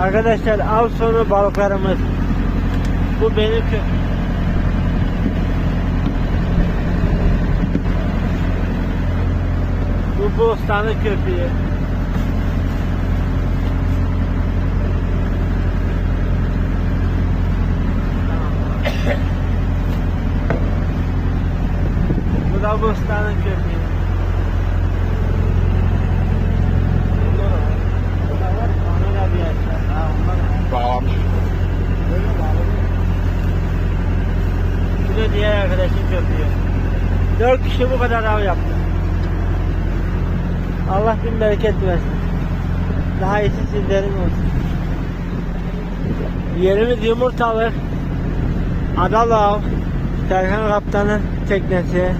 Arkadaşlar av sonu balıklarımız. Bu benim Bu bostanı köprüyü. Bu da bostanın köprüyü. Diğer arkadaşın köprüyü. Dört kişi bu kadar av yaptı. Allah bin bereket versin. Daha iyisi sizlerin olsun. Yerimiz yumurtalık. Adalı av. Serkan Kaptan'ın teknesi.